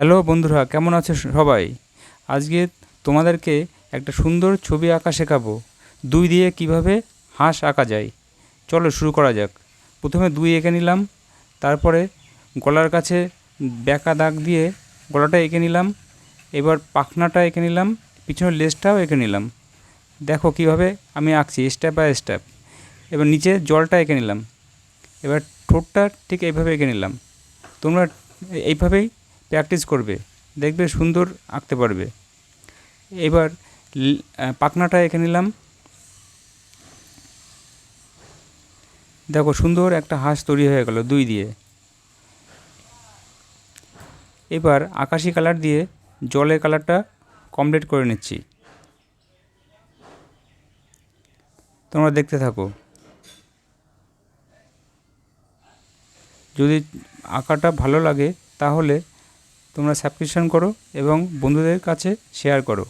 Hello বন্ধুরা, কেমন আছো সবাই? আজকে তোমাদেরকে একটা সুন্দর ছবি আঁকা শেখাবো। দুই দিয়ে কীভাবে হাঁস আঁকা যায়। চলো শুরু করা যাক। প্রথমে দুই এঁকে নিলাম, তারপরে গলার কাছে ব্যাকা দাগ দিয়ে গলাটা এঁকে নিলাম, এবার পাখনাটা এঁকে নিলাম, পিছনের লেজটাও এঁকে নিলাম। দেখো কীভাবে আমি আঁকছি স্টেপ বাই স্টেপ এবার নিচে জলটা এঁকে নিলাম, এবার ঠোঁটটা ঠিক এইভাবে এঁকে নিলাম। তোমরা এইভাবেই প্র্যাকটিস করবে, দেখবে সুন্দর আঁকতে পারবে। এবার পাখনাটা এঁকে নিলাম। দেখো সুন্দর একটা হাঁস তৈরি হয়ে গেল দুই দিয়ে। এবার আকাশি কালার দিয়ে জলের কালারটা কমপ্লিট করে নিচ্ছি। তোমরা দেখতে থাকো। যদি আঁকাটা ভালো লাগে তাহলে তোমরা সাবস্ক্রিপশন করো এবং বন্ধুদের কাছে শেয়ার করো।